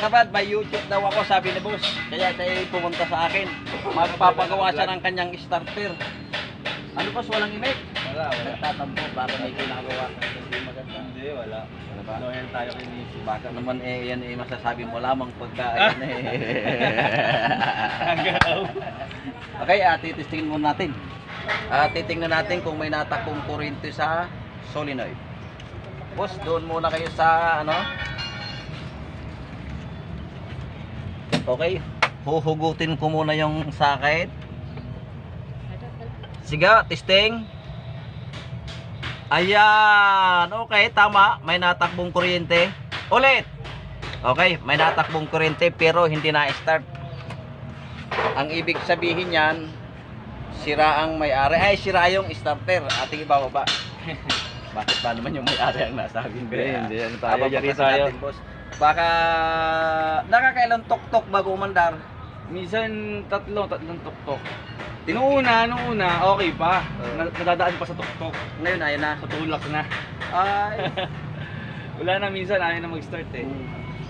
makabad, may YouTube daw ako, sabi ni boss. Kaya siya pumunta sa akin. Magpapagawa siya ng kanyang starter. Ano boss, walang imik? Wala, wala. Nagtatampo para may ginagawa. Hindi maganda. Hindi, wala. Wala ba? Loyal tayo kay Nisi. Baka naman eh, yan eh, masasabi mo lamang pagka yan eh. okay, ah, titistingin muna natin. Ah, titingnan natin kung may natakong kuryente sa solenoid. Boss, doon muna kayo sa ano? Okay, huhugutin ko muna yung sakit. Sige, testing. Ayan, okay, tama. May natakbong kuryente. Ulit. Okay, may natakbong kuryente pero hindi na-start. Ang ibig sabihin niyan, sira ang may-ari. Ay, sira yung starter. Ating ibababa. Bakit ba naman yung may-ari ang nasabi? Hindi, hindi. Ano tayo, yari tayo. natin, boss. Baka nakakailang tok-tok bago umandar. Minsan, tatlo, tatlong tuktok. Nung una, nung una, okay pa. Oo. Na- Nadadaan pa sa tuktok. Ngayon, ayun na. Sa tulak na. Ay, Wala na minsan, ayaw na mag-start eh.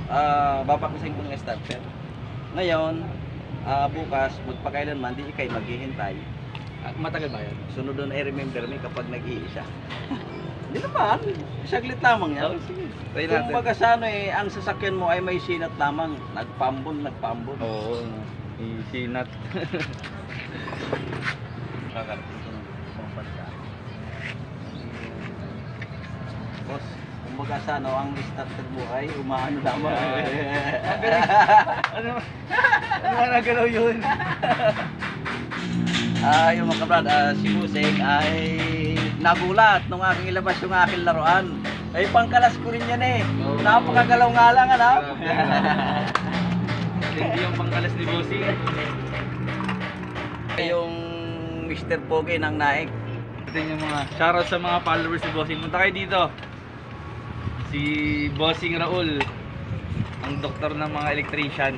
ah babaklasin ko ng starter. Ngayon, ah, bukas, magpakailanman, di ikay maghihintay. Ah, Matagal ba yan? Sunod doon ay remember me kapag nag-iisa. Hindi naman, saglit lamang yan. Oh, sige. Try Kung natin. baga sa ano eh, ang sasakyan mo ay may sinat lamang. Nagpambon, nagpambon. Oo, isang bansa. Boss, kumbaga sa ano, ang starter mo ay umaano lamang. ano? Ano nga nagalaw yun? Ah, yung mga kabrad, ah, si Buseng ay nagulat nung aking ilabas yung aking laruan. Ay pangkalas ko rin yan eh. Oo. Napakagalaw nga lang, ano? Hindi yung pangkalas ni Bossy. yung Mr. Pogi ng Naik. Ito yung mga shoutout sa mga followers ni Bossing. Punta kayo dito. Si Bossing Raul, ang doktor ng mga electrician.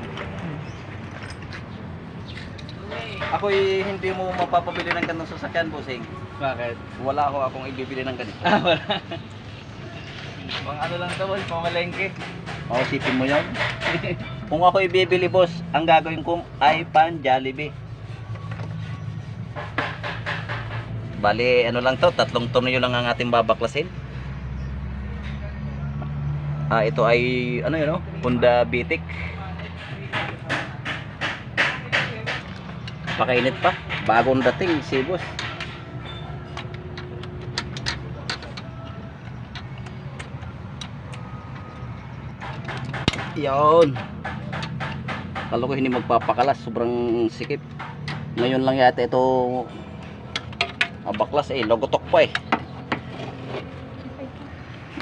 Ako'y hindi mo mapapabili ng ganong sasakyan, Buseng. Bakit? Wala ako akong ibibili ng ganito. Ah, wala. Pang ano lang to, boss, pamalengke. O, sipin mo yun. Kung ako ibibili, boss, ang gagawin ko ay pan Jollibee. Bali, ano lang to, tatlong tornilyo lang ang ating babaklasin. Ah, ito ay, ano yun, no? Honda Bitic. Pakainit pa. Bagong dating si boss. Yon. Kala ko hindi magpapakalas, sobrang sikip. Ngayon lang yata ito abaklas eh, logotok pa eh.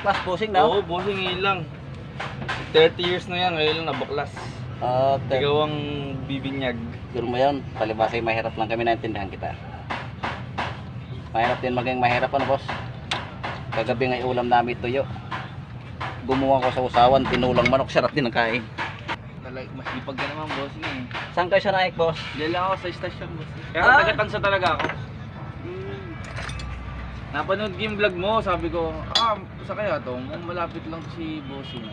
Class posing na. Oo, bossing ngayon lang. 30 years na yan, ngayon lang nabaklas. Uh, Ikaw ang bibinyag. yun mo yun, palibasay mahirap lang kami naintindihan kita. Mahirap din maging mahirap ano boss. Kagabi ngay ulam namin tuyo. Gumawa ko sa usawan, tinulang manok, sarap din ang kain. Talag, mas ipag ka naman, bossing eh. Saan kayo sa naik boss? Diyan lang ako sa istasyon, bossing. Kaya Ah! tagatansa talaga ako. Napanood ko yung vlog mo, sabi ko, ah, sa kaya to, malapit lang si bossing.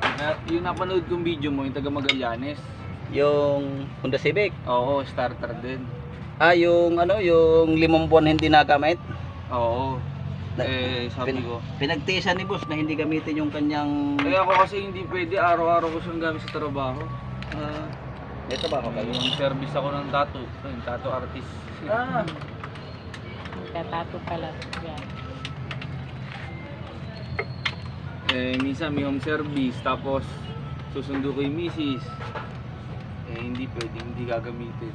Na, yung napanood kong video mo, yung taga Magallanes. Yung Honda Civic. Oo, starter din. Ah, yung ano, yung limang buwan hindi nagamit. Oo. Na- Eh, sabi Pin- ko. Pinagtiisan ni boss na hindi gamitin yung kanyang... Kaya ako kasi hindi pwede, araw-araw ko siyang gamit sa trabaho. Ah, ito ba ako kayo? Yung service ako ng tattoo. Yung tattoo artist. Ah, Tatato pala. Yan. Eh, minsan may home service, tapos susundo ko yung misis. Eh, hindi pwede, hindi gagamitin.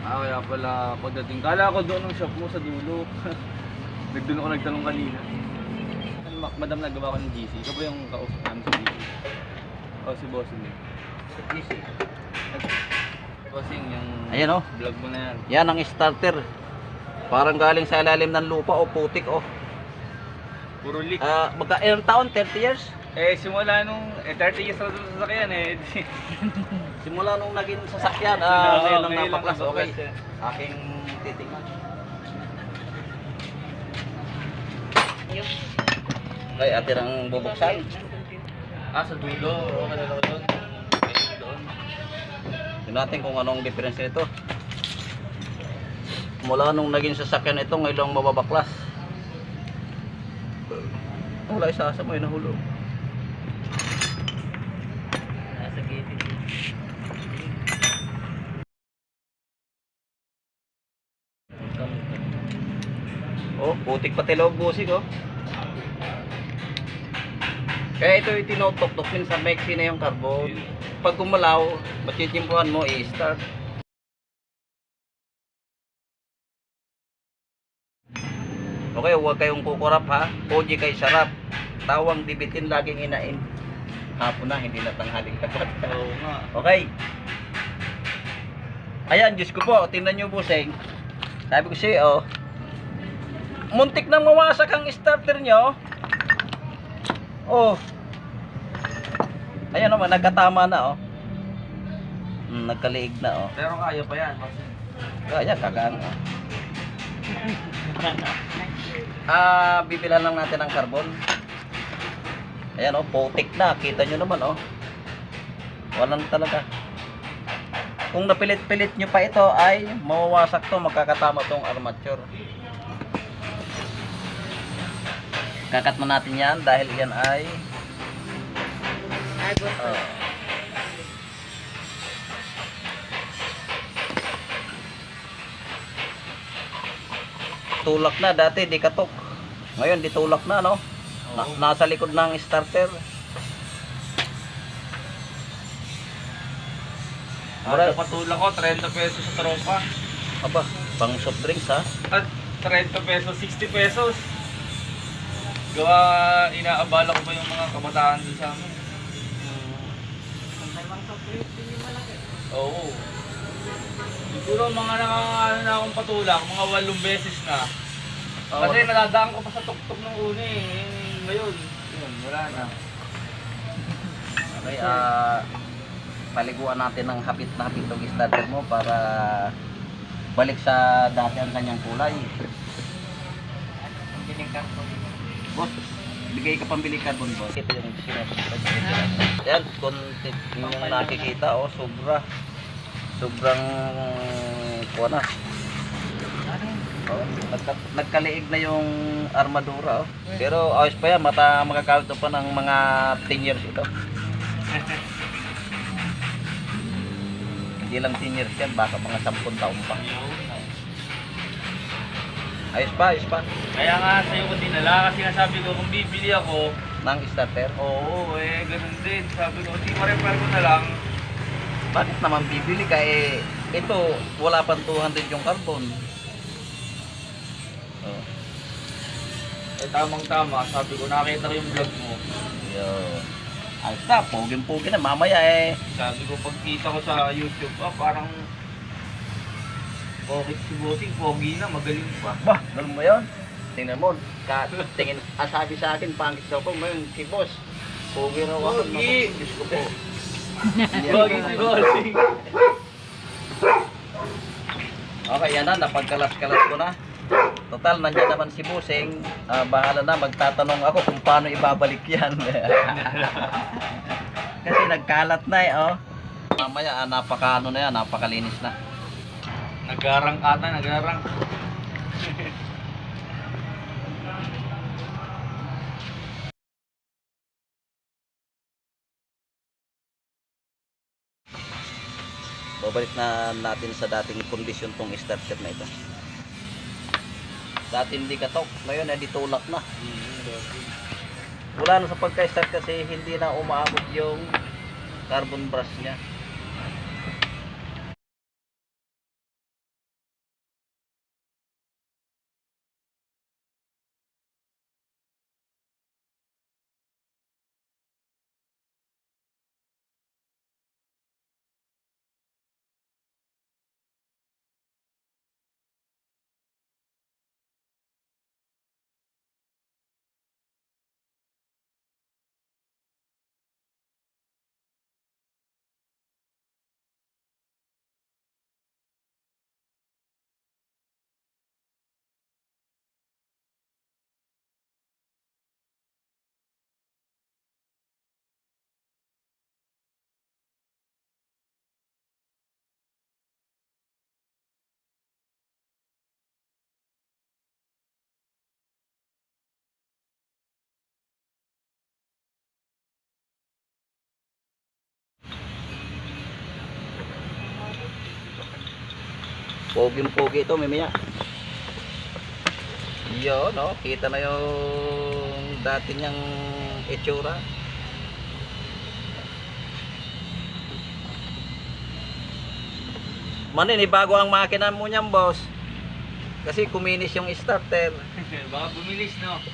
Ah, kaya pala pagdating, kala ko doon ang shop mo sa dulo. Nagdoon ako nagtanong kanina. Ma- Madam, nagawa ko ng GC. Ikaw ba yung kausap namin sa GC? O, si Bossing eh. Bossing, yung Ayan, oh. vlog mo na yan. yan ang starter. Parang galing sa ilalim ng lupa o putik oh. Puro leak. Ah, magka ilang taon? 30 years? Eh, simula nung, eh, 30 years na doon sa sasakyan eh. Simula nung naging sasakyan, Oo, ah, ngayon lang ngayon lang napaklas. Okay. napaklas yan. Aking titingnan. Okay, atin ang bubuksan. Ah, sa dulo. Oo, kalala ko doon. Doon. Tingnan natin kung anong difference nito. Mula nung naging sasakyan ito, ngayon lang mababaklas. Wala isa mo, nahulog. Nasa gate. Oh, putik pati loob busig oh. Kaya ito yung tinotok-tok minsan maiksi na yung carbon. Pag gumalaw, machicimpuhan mo, i-start. Okay, huwag kayong kukurap ha. Poji kay sarap. Tawang dibitin laging inain. Hapon na, hindi na tanghaling tapat. Oo nga. Okay. Ayan, Diyos ko po, tingnan nyo buseng. Sabi ko siya, oh. Muntik nang mawasak ang starter nyo. Oh. Ayan naman, nagkatama na, oh. Hmm, nagkaliig na, oh. Pero kaya pa yan. Kaya, kagaan, oh. Ah, bibilan lang natin ng carbon. Ayan, oh, putik na. Kita nyo naman, oh. Walang talaga. Kung napilit-pilit nyo pa ito ay mawawasak to, magkakatama tong armature. Kakat mo natin yan dahil yan ay Agos. Tulak na dati di katok. Ngayon di tulak na no. Na- nasa likod ng starter. Ano patula ko, 30 pesos sa tropa. Aba, pang soft drinks ha. At 30 pesos, 60 pesos. Gawa, inaabala ko pa yung mga kabataan din sa amin. Oo. Siguro mga nakakaano na akong patulak, mga walong beses na. Oh, Kasi nadadaan ko pa sa tuktok ng uni eh. Ngayon, yun, wala na. Okay, ah paliguan natin ng hapit na hapit yung starter mo para balik sa dati ang kanyang kulay. Boss, bigay ka pambili carbon boss. Ito yung sinasabi. Yan, konti yung nakikita oh, sobra. Sobrang kuha na. Oh, nagka, nagkaliig na yung armadura oh. Pero ayos pa yan, mata makakawit pa ng mga 10 years ito. Hindi lang 10 years yan, baka mga 10 taon pa. Ayos pa, ayos pa. Kaya nga sa'yo ko dinala kasi nasabi ko kung bibili ako, Nang starter. oo eh, ganun din. Sabi ko, di ma-repair ko na lang. Bakit naman bibili ka eh, ito, wala pang 200 yung carbon. Oh, Eh tamang tama, sabi ko, nakita ko yung vlog mo. yun. Ayos na, pugin-pugin na. Mamaya eh, Sabi ko, pagkita ko sa YouTube, ah, parang Okay si Bossing, pogi na, magaling pa. bah, ganun mo yun. Tingnan mo, ka, tingin, ah, sabi sa akin, pangit sa ako, ngayon, si boss, pugi raw ako. Pogi. Naku, Diyos ko po. Pogi si Bossing. Okay, yan na, napagkalas-kalas ko na. Total, nandiyan naman si Busing. Ah, bahala na, magtatanong ako kung paano ibabalik yan. Kasi nagkalat na eh, oh. Mamaya, ah, napaka ano na yan, napakalinis na. Nagarang ata, nagarang. Babalik na natin sa dating kondisyon tong starter na ito. Dati hindi katok, ngayon ay ditulak na. Wala na sa pagka-start kasi hindi na umaabot yung carbon brush niya. Poging-pogi ito, mamaya. Yun, no? Kita na yung dati niyang itsura. Manin, bago ang makina mo niyan, boss. Kasi kuminis yung starter. Baka bumilis, no?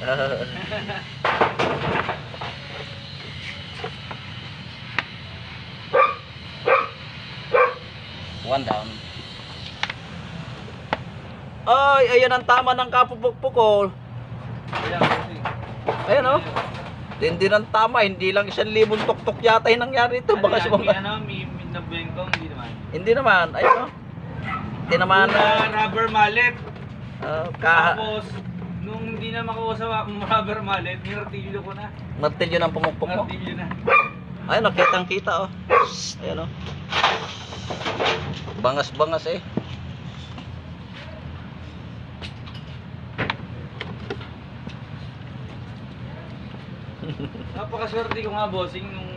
One down. Ay, ayan ang tama ng kapupukpukol. Ayan oh. Hindi ng tama, hindi lang isang libong tuktok yata yung nangyari ito. Baka ano, sa yan, mga... ano, may, may nabengkong, hindi naman. Hindi naman, ayun oh. Tinamaan na. Una, rubber mallet. Uh, ka Tapos, nung hindi na makuha sa rubber mallet, nirtilyo ko na. martilyo ng pumukpok mo. Nirtilyo na. Ayun oh, kitang kita oh. Ayun oh. Bangas-bangas eh. Napakaswerte ko nga, bossing, nung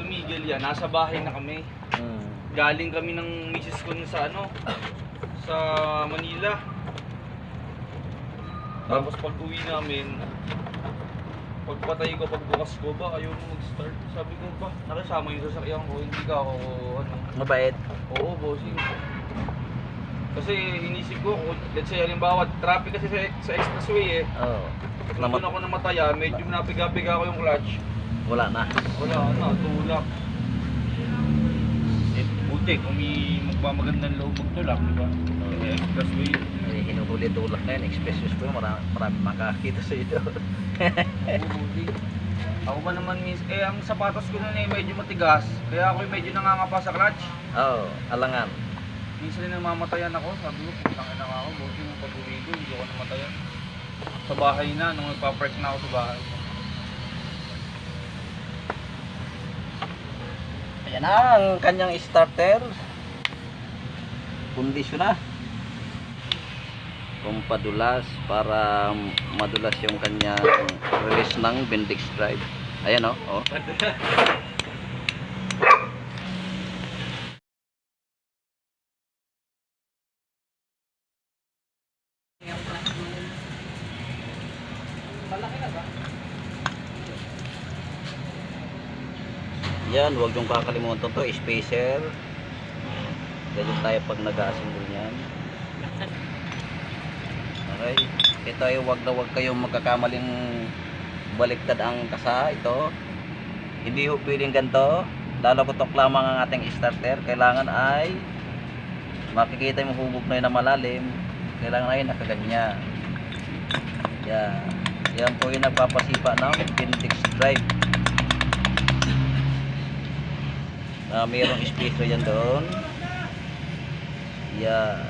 tumigil yan. Nasa bahay na kami. Hmm. Galing kami ng misis ko nun sa ano, sa Manila. Tapos pag uwi namin, pagpatay ko, pagbukas ko, ba ayaw mo mag-start? Sabi ko ba, nakisama yung sasakyan ko, hindi ka ako, ano, Mabait. oo, bossing. Kasi inisip ko, kung- let's say, halimbawa, traffic kasi sa, sa expressway eh. Oh. Nung Namat doon ako namataya, medyo napiga-piga ko yung clutch. wala na. Wala na, tulak. Eh, buti, kung may magpamagandang loob magtulak, di ba? Eh, expressway. Eh, hinuhuli tulak na yun. Express ko marami, marami makakita sa ito. Buti. Ako ba naman miss, eh ang sapatos ko nun eh medyo matigas, kaya ako medyo nangangapa sa clutch. oh, alangan. Minsan din namamatayan ako, sabi ko, putang ina ako, buti mo uwi ko, hindi ako namatayan. Sa bahay na, nung nagpa-park na ako sa bahay. Ayan na ang kanyang starter. Kondisyon na. Pampadulas para madulas yung kanyang release ng Bendix drive. Ayan oh. oh. Yan, huwag yung kakalimutan to, spacer. Ganyan tayo pag nag-assemble niyan. Okay. Ito ay wag na wag kayong magkakamaling baliktad ang kasa. Ito. Hindi ho pwedeng ganito. Lalo kutok lamang ang ating starter. Kailangan ay makikita yung hubog na yun na malalim. Kailangan ay nakaganyan. Yan. Yan po yung nagpapasipa ng Pintix drive. Na mayroong spacer yan doon. Yan.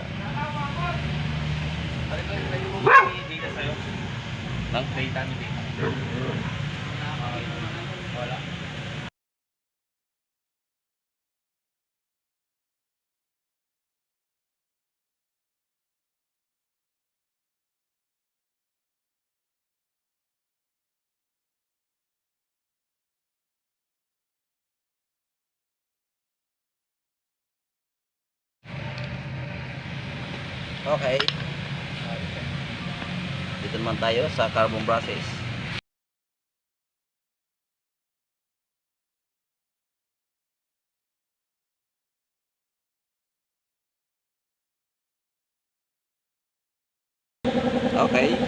Ano ba Okay. Dito naman tayo sa carbon brushes. Okay.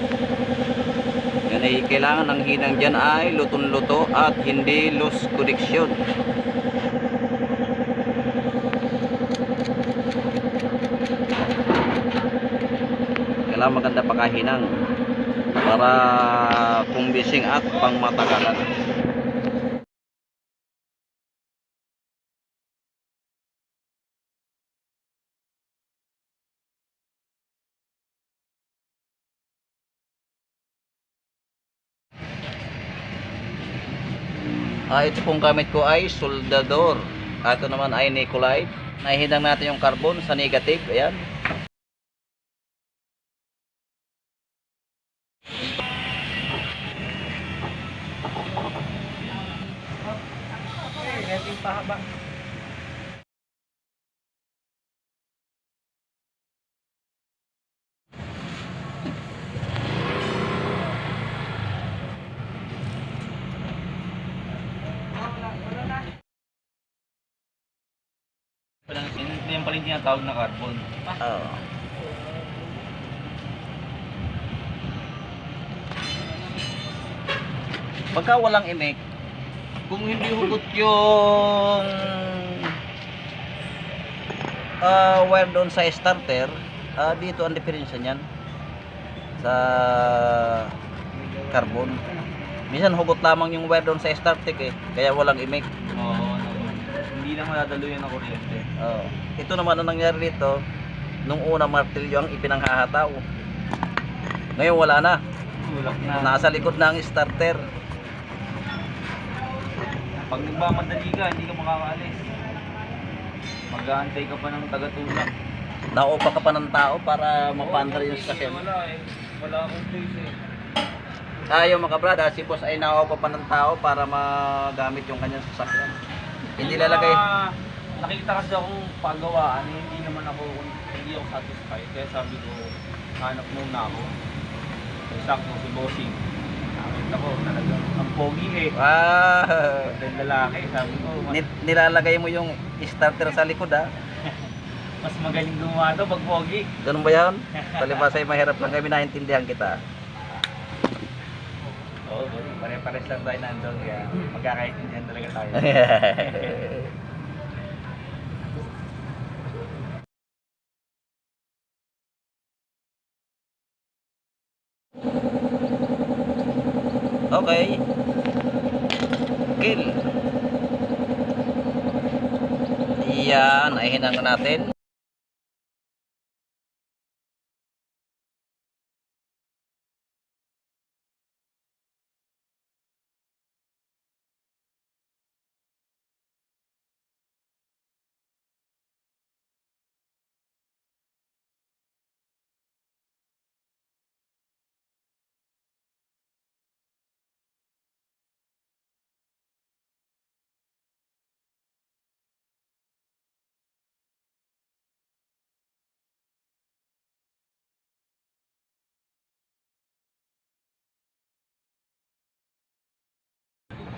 Yan ay kailangan ng hinang dyan ay lutong-luto at hindi loose connection. Maganda pakahinang para kumbising at pangmatagalan. Ah, ito pong gamit ko ay soldador. Ah, Ito naman ay Nicolite. Nahihidang natin yung carbon sa negative. Ayan. medyo pahaba. Ito yung pala yung tinatawag na carbon. Oo. Oh. Pagka walang imek, kung hindi hugot yung ah wire doon sa starter, ah, dito ang diferensya niyan sa carbon. Minsan hugot lamang yung wire doon sa starter eh, kaya walang imik. Oo, hindi lang madadalo yan ng kuryente. Oo. Ito naman ang nangyari dito, nung una martilyo ang ipinanghahataw. Ngayon wala na. Tulak na. Nasa likod na ang starter. Pag nagmamadali ka, hindi ka makakaalis. Mag-aantay ka pa ng taga-tulak. Naupa ka pa ng tao para mapandar yung sasakyan. Wala eh. Wala akong place eh. Tayo mga brad, si boss ay naupa pa ng tao para magamit yung kanyang sasakyan. Hindi Yung lalagay. Nakita kasi akong pagawaan, eh, hindi naman ako, hindi ako satisfied. Kaya sabi ko, hanap muna ako. Sakto si Bossing. Nakita ko, pogi eh. Ah, Pag lalaki, sabi ko, mas, ni- nilalagay mo yung starter sa likod ah. mas magaling gumawa to pag pogi. Ganun ba yan? Palibasa ay mahirap lang kami naintindihan kita. Oo, oh, pare-pares lang tayo nandun. Kaya magkakaintindihan talaga tayo. okay. Kill. Hinang natin.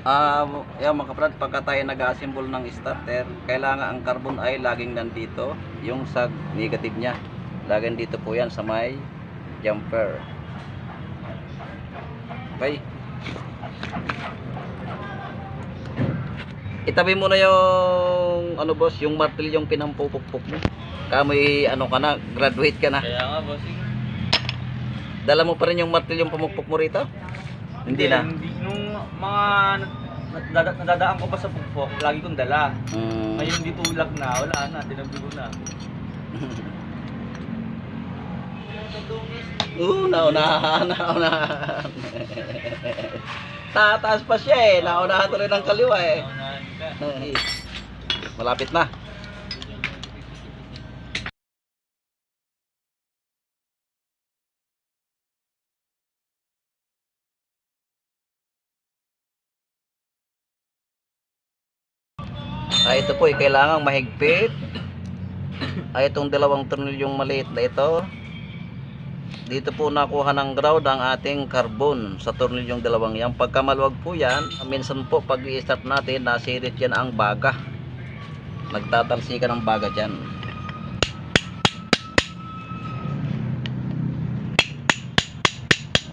Ah, yan mga kaprad, pagka tayo nag-assemble ng starter, kailangan ang carbon ay laging nandito, yung sa negative niya. Laging dito po yan sa may jumper. Okay. Itabi mo na yung ano boss, yung martil yung pinampupukpok mo. Kamoy ano ka na, graduate ka na. Kaya nga, Bossing. Dala mo pa rin yung martil yung pumukpok mo rito? Hindi na. Hindi, nung mga nadada, nadadaan ko pa sa pugpok, lagi kong dala. Mm. Ngayon di tulak na, wala na, tinabi ko na. Oo, naunahan, naunahan. Tataas pa siya eh. Naunahan tuloy ng kaliwa eh. Malapit na. Ito po ay kailangang mahigpit. Ay itong dalawang tornilyong maliit na ito. Dito po nakuha ng ground ang ating carbon sa tornilyong dalawang yan. Pagka maluwag po yan, minsan po pag i-start natin, nasirit yan ang baga. Nagtatalsikan ang baga dyan.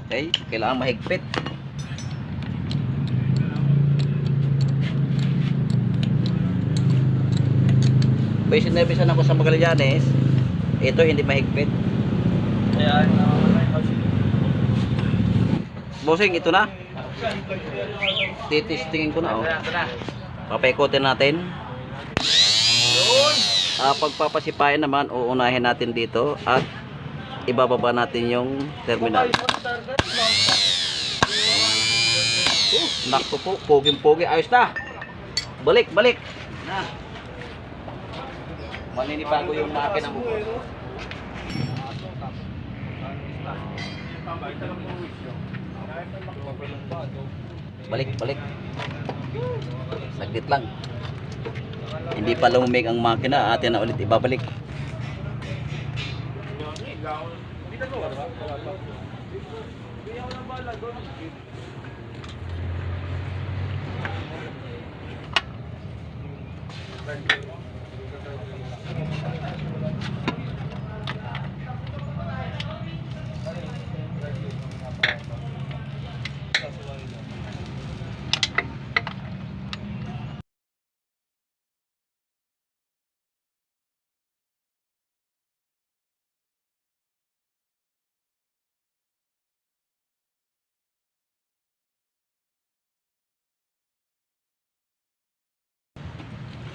Okay, kailangan mahigpit. May sinabisan ako sa Magallanes, ito hindi mahigpit. Kaya, uh, Bossing, ito na. Titistingin ko na oh. ito na. Papaikutin natin. Ah, pagpapasipayan naman, uunahin natin dito at ibababa natin yung terminal. Oh, nakto po, poging-pogi. Ayos na. Balik, balik. Na. Maninibago yung makina mo. Balik, balik. Saglit lang. Hindi pa lumamig ang makina, atin na ulit ibabalik.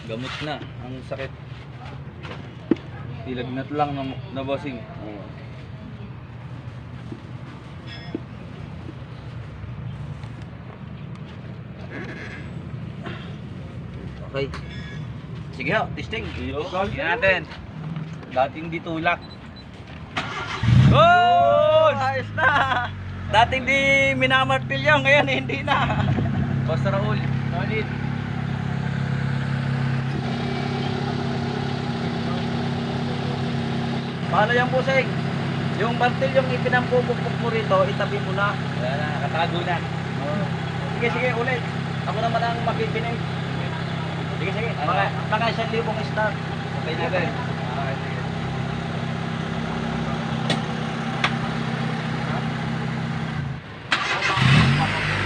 Gamot na ang sakit. Tilagnat lang na, na bossing. Okay. Sige ho, testing. Tingnan natin. Dating ditulak. Good! Ayos na! Dating di minamartilyo, ngayon hindi na. Basta Raul. Solid. Paano yan, Buseng? Yung martilyong ipinampupukpuk mo rito, itabi mo na. Wala na, nakatago na. Sige, sige, ulit. Ako naman ang makikinig. Sige, sige. Mga, mga isang libong start. Okay natin. Okay, sige.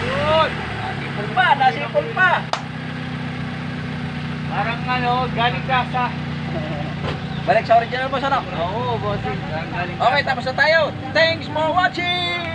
Yun! Nasipol pa, nasipol pa. Parang ano, galing ka sa... Balik sa original mo, sarap. Oo, galing Okay, tapos na tayo. Thanks for watching!